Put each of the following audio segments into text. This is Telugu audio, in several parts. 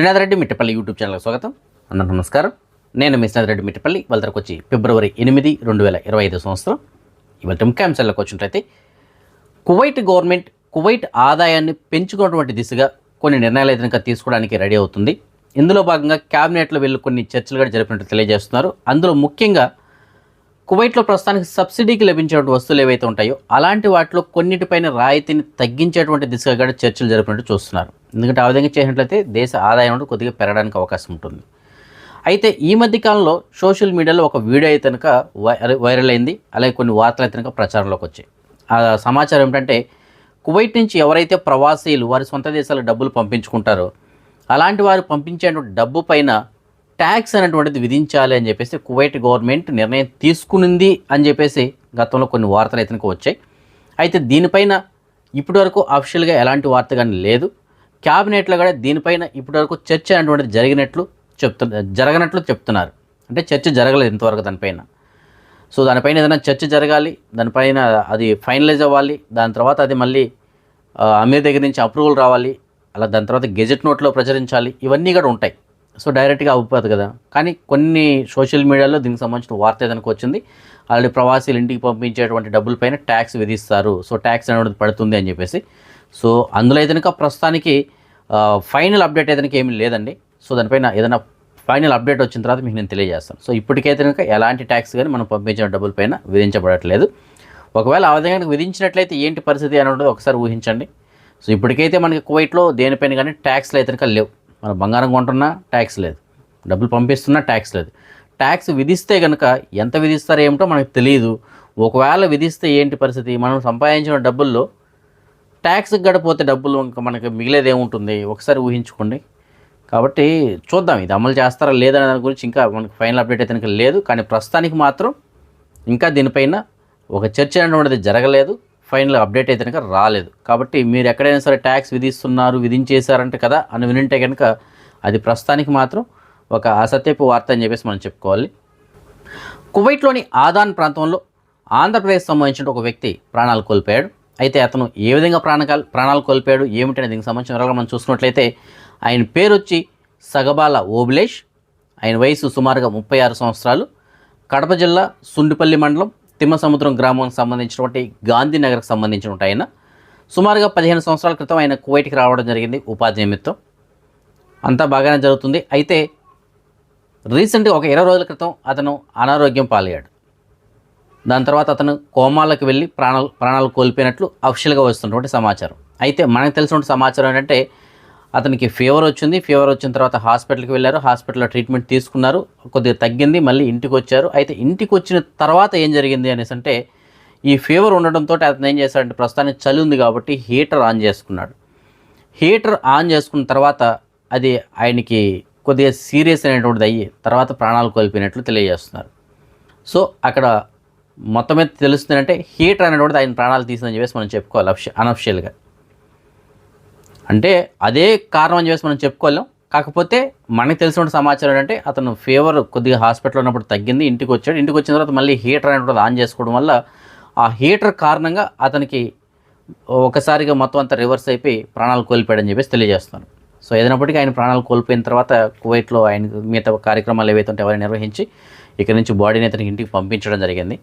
శ్రీనాథ్ రెడ్డి మిట్టపల్లి యూట్యూబ్ ఛానల్కి స్వాగతం. అందరూ నమస్కారం. నేను మీ శ్రీనాథ్ రెడ్డి మిట్టపల్లి. వాళ్ళకి వచ్చి ఫిబ్రవరి ఎనిమిది రెండు వేల ఇరవై ఐదు సంవత్సరం. ఇవాళ ముఖ్యాంశాలకు వచ్చినట్లయితే కువైట్ గవర్నమెంట్ కువైట్ ఆదాయాన్ని పెంచుకున్నటువంటి దిశగా కొన్ని నిర్ణయాలు అయితే తీసుకోవడానికి రెడీ అవుతుంది. ఇందులో భాగంగా క్యాబినెట్లో వెళ్ళి కొన్ని చర్చలు కూడా జరిపినట్టు తెలియజేస్తున్నారు. అందులో ముఖ్యంగా కువైట్లో ప్రస్తుతానికి సబ్సిడీకి లభించేటువంటి వస్తువులు ఏవైతే ఉంటాయో అలాంటి వాటిలో కొన్నిటిపైన రాయితీని తగ్గించేటువంటి దిశగా కూడా చర్చలు జరిపినట్టు చూస్తున్నారు. ఎందుకంటే ఆ విధంగా చేసినట్లయితే దేశ ఆదాయం కొద్దిగా పెరగడానికి అవకాశం ఉంటుంది. అయితే ఈ మధ్య కాలంలో సోషల్ మీడియాలో ఒక వీడియో అయితే కనుక వై- వైరల్ అయింది అలాగే కొన్ని వార్తలు అయితే కనుక ప్రచారంలోకి వచ్చాయి. ఆ సమాచారం ఏంటంటే కువైట్ నుంచి ఎవరైతే ప్రవాసీలు వారి సొంత దేశాలకు డబ్బులు పంపించుకుంటారో అలాంటి వారు పంపించే డబ్బు పైన ట్యాక్స్ అనేటువంటిది విధించాలి అని చెప్పేసి కువైట్ గవర్నమెంట్ నిర్ణయం తీసుకునింది అని చెప్పేసి గతంలో కొన్ని వార్తలు అయితే వచ్చాయి. అయితే దీనిపైన ఇప్పటివరకు అఫిషియల్గా ఎలాంటి వార్త కానీ లేదు. క్యాబినెట్లో కూడా దీనిపైన ఇప్పటివరకు చర్చ అనేటువంటిది జరిగినట్లు చెప్తు జరగనట్లు చెప్తున్నారు. అంటే చర్చ జరగలేదు ఇంతవరకు దానిపైన. సో దానిపైన ఏదైనా చర్చ జరగాలి దానిపైన అది ఫైనలైజ్ అవ్వాలి దాని తర్వాత అది మళ్ళీ అమీర్ దగ్గర నుంచి అప్రూవల్ రావాలి అలా దాని తర్వాత గెజెట్ నోట్లో ప్రచురించాలి ఇవన్నీ కూడా ఉంటాయి. సో డైరెక్ట్గా అవ్వదు కదా. కానీ కొన్ని సోషల్ మీడియాలో దీనికి సంబంధించిన వార్త ఏదైనా వచ్చింది ఆల్రెడీ ప్రవాసీలు ఇంటికి పంపించేటువంటి డబ్బులపైన ట్యాక్స్ విధిస్తారు. సో ట్యాక్స్ అనేది పడుతుంది అని చెప్పేసి. సో అందులో అయితే ప్రస్తుతానికి ఫైనల్ అప్డేట్ అయితే ఏమీ లేదండి. సో దానిపైన ఏదైనా ఫైనల్ అప్డేట్ వచ్చిన తర్వాత మీకు నేను తెలియజేస్తాను. సో ఇప్పటికైతే కనుక ఎలాంటి ట్యాక్స్ కానీ మనం పంపించిన డబ్బుల పైన విధించబడట్లేదు. ఒకవేళ ఆ విధంగా విధించినట్లయితే ఏంటి పరిస్థితి అని ఒకసారి ఊహించండి. సో ఇప్పటికైతే మనకి కువైట్లో దేనిపైన కానీ ట్యాక్స్లు అయితే కనుక లేవు. మనం బంగారం కొంటున్నా ట్యాక్స్ లేదు. డబ్బులు పంపిస్తున్నా ట్యాక్స్ లేదు. ట్యాక్స్ విధిస్తే కనుక ఎంత విధిస్తారో ఏమిటో మనకు తెలియదు ఒకవేళ విధిస్తే ఏంటి పరిస్థితి? మనం సంపాదించిన డబ్బుల్లో ట్యాక్స్ గడిపోతే డబ్బులు ఇంకా మనకి మిగిలేది ఏముంటుంది? ఒకసారి ఊహించుకోండి. కాబట్టి చూద్దాం ఇది అమలు చేస్తారా లేదనే దాని గురించి ఇంకా మనకి ఫైనల్ అప్డేట్ అయితే కనుక లేదు. కానీ ప్రస్తుతానికి మాత్రం ఇంకా దీనిపైన ఒక చర్చ అనేటువంటిది జరగలేదు. ఫైనల్ అప్డేట్ అయితే కనుక రాలేదు. కాబట్టి మీరు ఎక్కడైనా సరే ట్యాక్స్ విధిస్తున్నారు విధించేశారంటే కదా అని వినింటే కనుక అది ప్రస్తుతానికి మాత్రం ఒక అసత్యపు వార్త అని చెప్పేసి మనం చెప్పుకోవాలి. కువైట్లోని ఆదాన్ ప్రాంతంలో ఆంధ్రప్రదేశ్ సంబంధించిన ఒక వ్యక్తి ప్రాణాలు కోల్పోయాడు. అయితే అతను ఏ విధంగా ప్రాణకాలు ప్రాణాలు కోల్పోయాడు ఏమిటనే దీనికి సంబంధించిన వివరాలు మనం చూసుకున్నట్లయితే ఆయన పేరు వచ్చి సగబాల ఓబులేష్. ఆయన వయసు సుమారుగా ముప్పై ఆరు సంవత్సరాలు. కడప జిల్లా సుండిపల్లి మండలం తిమ్మసముద్రం గ్రామానికి సంబంధించినటువంటి గాంధీనగర్కి సంబంధించినటువంటి ఆయన సుమారుగా పదిహేను సంవత్సరాల క్రితం ఆయన కువైట్కి రావడం జరిగింది ఉపాధి నిమిత్తం. అంతా బాగానే జరుగుతుంది. అయితే రీసెంట్గా ఒక ఇరవై రోజుల క్రితం అతను అనారోగ్యం పాలయ్యాడు. దాని తర్వాత అతను కోమాలకు వెళ్ళి ప్రాణాలు ప్రాణాలు కోల్పోయినట్లు అఫిషియల్గా వస్తున్నటువంటి సమాచారం. అయితే మనకు తెలిసినటువంటి సమాచారం ఏంటంటే అతనికి ఫీవర్ వచ్చింది. ఫీవర్ వచ్చిన తర్వాత హాస్పిటల్కి వెళ్ళారు. హాస్పిటల్లో ట్రీట్మెంట్ తీసుకున్నారు. కొద్దిగా తగ్గింది. మళ్ళీ ఇంటికి వచ్చారు అయితే ఇంటికి వచ్చిన తర్వాత ఏం జరిగింది అనేసి అంటే ఈ ఫీవర్ ఉండడంతో అతను ఏం చేశాడంటే ప్రస్తుతానికి చలి ఉంది కాబట్టి హీటర్ ఆన్ చేసుకున్నాడు. హీటర్ ఆన్ చేసుకున్న తర్వాత అది ఆయనకి కొద్దిగా సీరియస్ అయినటువంటిది అయ్యి తర్వాత ప్రాణాలు కోల్పోయినట్లు తెలియజేస్తున్నారు. సో అక్కడ మొత్తం మీద తెలుస్తుందంటే హీటర్ అనేటువంటిది ఆయన ప్రాణాలు తీసిందని చెప్పేసి మనం చెప్పుకోవాలి అఫ్ అనఫిషియల్గా. అంటే అదే కారణం అని చెప్పేసి మనం చెప్పుకోలేం. కాకపోతే మనకు తెలిసిన సమాచారం ఏంటంటే అతను ఫీవర్ కొద్దిగా హాస్పిటల్లో ఉన్నప్పుడు తగ్గింది ఇంటికి వచ్చాడు. ఇంటికి వచ్చిన తర్వాత మళ్ళీ హీటర్ అనేది ఆన్ చేసుకోవడం వల్ల ఆ హీటర్ కారణంగా అతనికి ఒకసారిగా మొత్తం అంతా రివర్స్ అయిపోయి ప్రాణాలు కోల్పోయాడని చెప్పేసి తెలియజేస్తాను సో ఏదైనప్పటికీ ఆయన ప్రాణాలు కోల్పోయిన తర్వాత కువైట్లో ఆయన మిగతా కార్యక్రమాలు ఏవైతే ఉంటే అవన్నీ నిర్వహించి ఇక్కడ నుంచి బాడీని అతనికి ఇంటికి పంపించడం జరిగింది.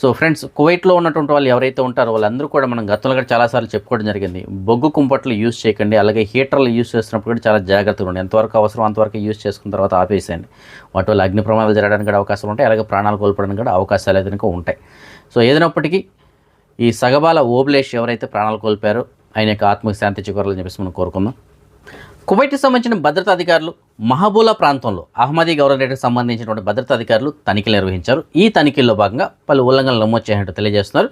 సో ఫ్రెండ్స్ కువైట్లో ఉన్నటువంటి వాళ్ళు ఎవరైతే ఉంటారో వాళ్ళందరూ కూడా మనం గతంలో కూడా చాలాసార్లు చెప్పుకోవడం జరిగింది. బొగ్గు కుంపట్లు యూస్ చేయకండి అలాగే హీటర్లు యూస్ చేస్తున్నప్పుడు కూడా చాలా జాగ్రత్తగా ఉండండి. ఎంతవరకు అవసరం అంతవరకు యూస్ చేసుకున్న తర్వాత ఆపేసేయండి. వాటి వల్ల అగ్ని ప్రమాదాలు జరగడానికి కూడా అవకాశాలు ఉంటాయి అలాగే ప్రాణాలు కోల్పోవడానికి కూడా అవకాశాలు అయితే ఉంటాయి. సో ఏదైనప్పటికీ ఈ సగబాల ఓబ్లేష్ ఎవరైతే ప్రాణాలు కోల్పోయారో ఆయన యొక్క ఆత్మకు శాంతి చిగురాలని చెప్పేసి మనం కోరుకుందాం. కువైట్కి సంబంధించిన భద్రతా అధికారులు మహబూలా ప్రాంతంలో అహ్మదీ గవర్నరేట్కి సంబంధించినటువంటి భద్రతా అధికారులు తనిఖీలు నిర్వహించారు. ఈ తనిఖీల్లో భాగంగా పలు ఉల్లంఘనలు నమోదు చేసినట్టు తెలియజేస్తున్నారు.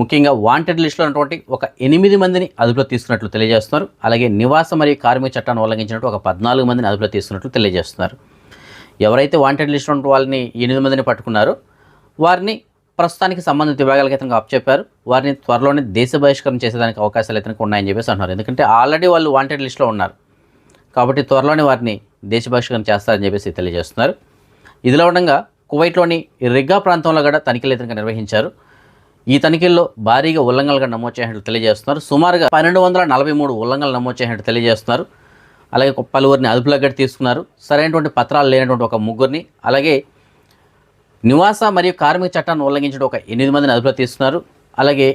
ముఖ్యంగా వాంటెడ్ లిస్టులో ఉన్నటువంటి ఒక ఎనిమిది మందిని అదుపులో తీసుకున్నట్లు తెలియజేస్తున్నారు. అలాగే నివాస మరియు కార్మిక చట్టాన్ని ఉల్లంఘించినట్టు ఒక పద్నాలుగు మందిని అదుపులో తీసుకున్నట్లు తెలియజేస్తున్నారు. ఎవరైతే వాంటెడ్ లిస్టులో ఉన్న వాళ్ళని ఎనిమిది మందిని పట్టుకున్నారో వారిని ప్రస్తుతానికి సంబంధిత విభాగాలకు అయితే అప్పచెప్పారు. వారిని త్వరలోనే దేశ బహిష్కరణ చేసేదానికి అవకాశాలు అయితే ఉన్నాయని చెప్పేసి అంటున్నారు. ఎందుకంటే ఆల్రెడీ వాళ్ళు వాంటెడ్ లిస్టులో ఉన్నారు. కాబట్టి త్వరలోనే వారిని దేశ చేస్తారని చెప్పేసి తెలియజేస్తున్నారు. ఇదిలో ఉండగా కువైట్లోని రిగ్గా ప్రాంతంలో కూడా తనిఖీలు ఇతనిక నిర్వహించారు. ఈ తనిఖీల్లో భారీగా ఉల్లంఘనలుగా నమోదు చేసినట్లు తెలియజేస్తున్నారు. సుమారుగా పన్నెండు వందల నలభై మూడు ఉల్లంఘనలు నమోదు చేసినట్టు తెలియజేస్తున్నారు. అలాగే పలువురిని అదుపులోకి కూడా తీసుకున్నారు. సరైనటువంటి పత్రాలు లేనటువంటి ఒక ముగ్గురిని అలాగే నివాస మరియు కార్మిక చట్టాన్ని ఉల్లంఘించడం ఒక ఎనిమిది మందిని అదుపులో తీసుకున్నారు. అలాగే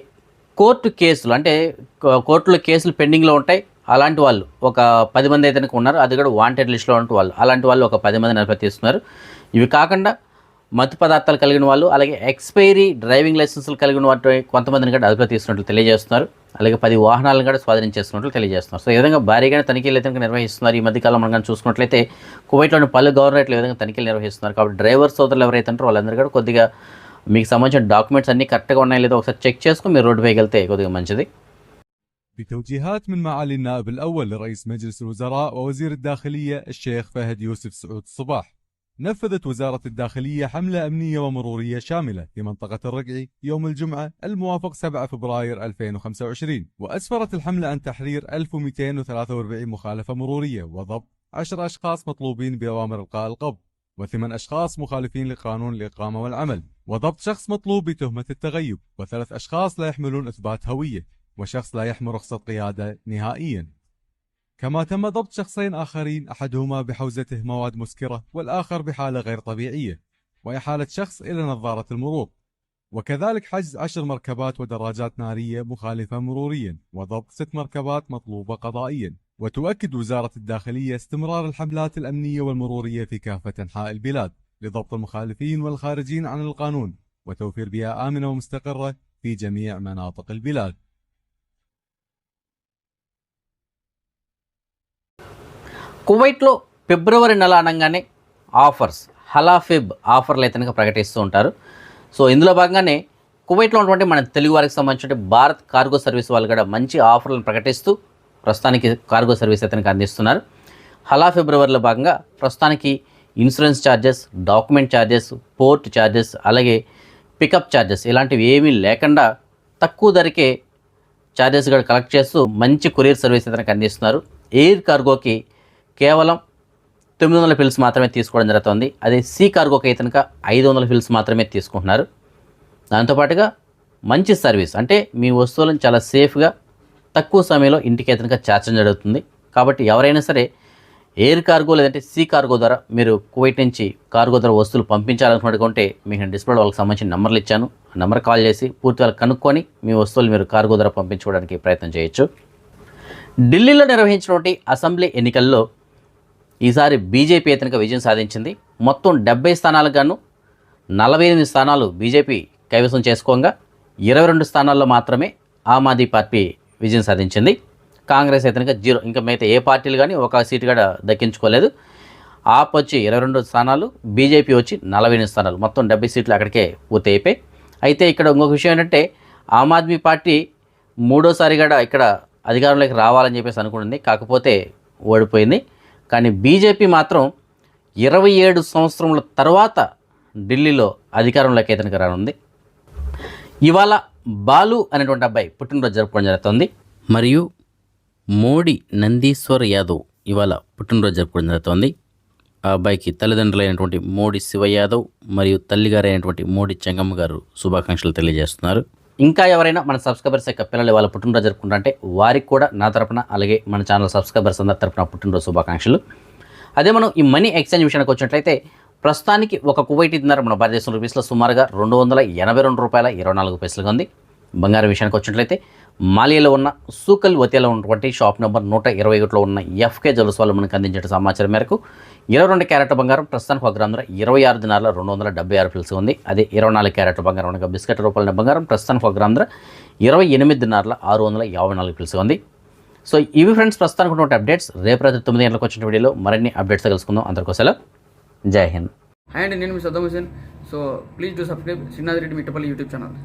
కోర్టు కేసులు అంటే కోర్టులో కేసులు పెండింగ్లో ఉంటాయి. అలాంటి వాళ్ళు ఒక పది మంది అయితే ఉన్నారు. అది కూడా వాంటెడ్ లిస్ట్లో ఉంటే వాళ్ళు. అలాంటి వాళ్ళు ఒక పది మందిని అదుపులో తీసుకున్నారు ఇవి కాకుండా మత్తు పదార్థాలు కలిగిన వాళ్ళు అలాగే ఎక్స్పైరీ డ్రైవింగ్ లైసెన్సులు కలిగిన వాటి కొంతమందిని కూడా అదుపులో తీసుకున్నట్లు తెలియజేస్తున్నారు. అలాగే పది వాహనాలను కూడా స్వాధీనం చేసుకున్నట్లు తెలియజేస్తున్నారు. సో ఈ విధంగా భారీగానే తనిఖీలు అయితే నిర్వహిస్తున్నారు. ఈ మధ్యకాలం మనం కానీ చూసుకున్నట్లయితే కువైట్లోని పలు గవర్నరేట్లు ఈ విధంగా తనిఖీలు నిర్వహిస్తున్నారు. కాబట్టి డ్రైవర్ సోదరులు ఎవరైతే ఉంటారో వాళ్ళందరూ కూడా కొద్దిగా మీకు సంబంధించిన డాక్యుమెంట్స్ అన్నీ కరెక్ట్గా ఉన్నాయో లేదో ఒకసారి చెక్ చేసుకుని మీరు రోడ్డు వేయగలితే వెళ్తే కొద్దిగా మంచిది. بتوجيهات من معالي النائب الأول لرئيس مجلس الوزراء ووزير الداخلية الشيخ فهد يوسف سعود الصباح. نفذت وزارة الداخلية حملة أمنية ومرورية شاملة في منطقة الرقعي يوم الجمعة الموافق 7 فبراير 2025 وأسفرت الحملة عن تحرير 1243 مخالفة مرورية وضبط 10 أشخاص مطلوبين بأوامر إلقاء القبض وثمان أشخاص مخالفين لقانون الإقامة والعمل وضبط شخص مطلوب بتهمة التغيب وثلاث أشخاص لا يحملون إثبات هوية. وشخص لا يحمل رخصة قيادة نهائيا. كما تم ضبط شخصين آخرين أحدهما بحوزته مواد مسكرة والآخر بحالة غير طبيعية وإحالة شخص إلى نظارة المرور. وكذلك حجز عشر مركبات ودراجات نارية مخالفة مروريا وضبط ست مركبات مطلوبة قضائيا. وتؤكد وزارة الداخلية استمرار الحملات الأمنية والمرورية في كافة أنحاء البلاد لضبط المخالفين والخارجين عن القانون وتوفير بيئة آمنة ومستقرة في جميع مناطق البلاد. కువైట్లో ఫిబ్రవరి నెల అనగానే ఆఫర్స్ హలాఫిబ్ ఆఫర్లు అయితే కనుక ప్రకటిస్తూ ఉంటారు. సో ఇందులో భాగంగానే కువైట్లో ఉన్నటువంటి మన తెలుగు వారికి సంబంధించిన భారత్ కార్గో సర్వీస్ వాళ్ళు కూడా మంచి ఆఫర్లను ప్రకటిస్తూ ప్రస్తుతానికి కార్గో సర్వీస్ అయితే అందిస్తున్నారు. హలా ఫిబ్రవరిలో భాగంగా ప్రస్తుతానికి insurance charges document charges port charges అలాగే పికప్ ఛార్జెస్ ఇలాంటివి ఏమీ లేకుండా తక్కువ ధరకే ఛార్జెస్ కూడా కలెక్ట్ చేస్తూ మంచి కొరియర్ సర్వీస్ అయితే అందిస్తున్నారు. ఎయిర్ కార్గోకి కేవలం తొమ్మిది వందల ఫిల్స్ మాత్రమే తీసుకోవడం జరుగుతుంది. అదే సీ కార్గోకి అయితే కనుక ఐదు వందల ఫిల్స్ మాత్రమే తీసుకుంటున్నారు. దాంతోపాటుగా మంచి సర్వీస్ అంటే మీ వస్తువులను చాలా సేఫ్గా తక్కువ సమయంలో ఇంటికి అయితే కనుక చేర్చడం జరుగుతుంది. కాబట్టి ఎవరైనా సరే ఎయిర్ కార్గో లేదంటే సీ కార్గో ద్వారా మీరు కువైట్ నుంచి కార్గో ద్వారా వస్తువులు పంపించాలనుకున్నట్టుకుంటే మీకు నేను వాళ్ళకి సంబంధించిన నెంబర్లు ఇచ్చాను. ఆ నెంబర్ కాల్ చేసి పూర్తి వాళ్ళు కనుక్కొని మీ వస్తువులు మీరు కార్గో ద్వారా పంపించుకోవడానికి ప్రయత్నం చేయొచ్చు. ఢిల్లీలో నిర్వహించినటువంటి అసెంబ్లీ ఎన్నికల్లో ఈసారి బీజేపీ అయితే విజయం సాధించింది. మొత్తం డెబ్బై స్థానాలకు గాను నలభై ఎనిమిది స్థానాలు బీజేపీ కైవసం చేసుకోగా ఇరవై రెండు స్థానాల్లో మాత్రమే ఆమ్ ఆద్మీ పార్టీ విజయం సాధించింది. కాంగ్రెస్ అయితే జీరో. ఇంకా మిగతా ఏ పార్టీలు కానీ ఒక సీటు కూడా దక్కించుకోలేదు. ఆప్ వచ్చి ఇరవై రెండు స్థానాలు బీజేపీ వచ్చి నలభై ఎనిమిది స్థానాలు. మొత్తం డెబ్బై సీట్లు అక్కడికే పూర్తి అయిపోయి అయితే ఇక్కడ ఇంకొక విషయం ఏంటంటే ఆమ్ ఆద్మీ పార్టీ మూడోసారి కూడా ఇక్కడ అధికారంలోకి రావాలని చెప్పేసి అనుకుంటుంది. కాకపోతే ఓడిపోయింది. కానీ బీజేపీ మాత్రం ఇరవై ఏడు సంవత్సరముల తర్వాత ఢిల్లీలో అధికారంలోకి అయితే రానుంది. ఇవాళ బాలు అనేటువంటి అబ్బాయి పుట్టినరోజు జరుపుకోవడం జరుగుతుంది. మరియు మోడీ నందీశ్వర్ యాదవ్ ఇవాళ పుట్టినరోజు జరుపుకోవడం జరుగుతుంది. ఆ అబ్బాయికి తల్లిదండ్రులైనటువంటి మోడీ శివ యాదవ్ మరియు తల్లిగారైనటువంటి మోడీ చెంగమ్మ గారు శుభాకాంక్షలు తెలియజేస్తున్నారు. ఇంకా ఎవరైనా మన సబ్స్క్రైబర్స్ యొక్క పిల్లలు వాళ్ళ పుట్టినరోజు జరుపుకుంటుంటే వారికి కూడా నా తరపున అలాగే మన ఛానల్ సబ్స్క్రైబర్స్ అందరి తరపున పుట్టినరోజు శుభాకాంక్షలు. అదే మనం ఈ మనీ ఎక్స్చేంజ్ విషయానికి వచ్చినట్లయితే ప్రస్తుతానికి ఒక కువైట్ దినార్ మన భారతదేశం రూపీస్లో సుమారుగా రెండు వందల ఎనభై రెండు రూపాయల ఇరవై నాలుగు పైసలుగా ఉంది. బంగారం విషయానికి వచ్చినట్లయితే మాలియాలో ఉన్న సూకల్ వతియాలో ఉన్నటువంటి షాప్ నెంబర్ నూట ఇరవై ఒకటిలో ఉన్న ఎఫ్కే జలుస్ వాళ్ళు మనకు అందించిన సమాచారం మేరకు ఇరవై రెండు క్యారెట్ బంగారం ప్రస్తుతానికి ఒక గ్రామ ఇరవై ఆరు దినాల రెండు వందల డెబ్బై ఆరు పిల్స్ ఉంది. అదే ఇరవై నాలుగు క్యారెట్ బంగారం అనగా బిస్కెట్ రూపాయల బంగారం ప్రస్తుతానికి ఒక గ్రామ ఇరవై ఎనిమిది దినాల ఆరు వందల యాభై నాలుగు పిల్స్ ఉంది. సో ఇవి ఫ్రెండ్స్ ప్రస్తుతానికి ఉన్నటువంటి అప్డేట్స్. రేపు రాత్రి తొమ్మిది గంటలకు వచ్చిన వీడియోలో మరిన్ని అప్డేట్స్ తెలుసుకుందాం. అందరికీ సెలవు జై హింద్. అండ్ నేను మీ Saddam Hussain so please do subscribe. Srinath Reddy Mittapalli YouTube channel.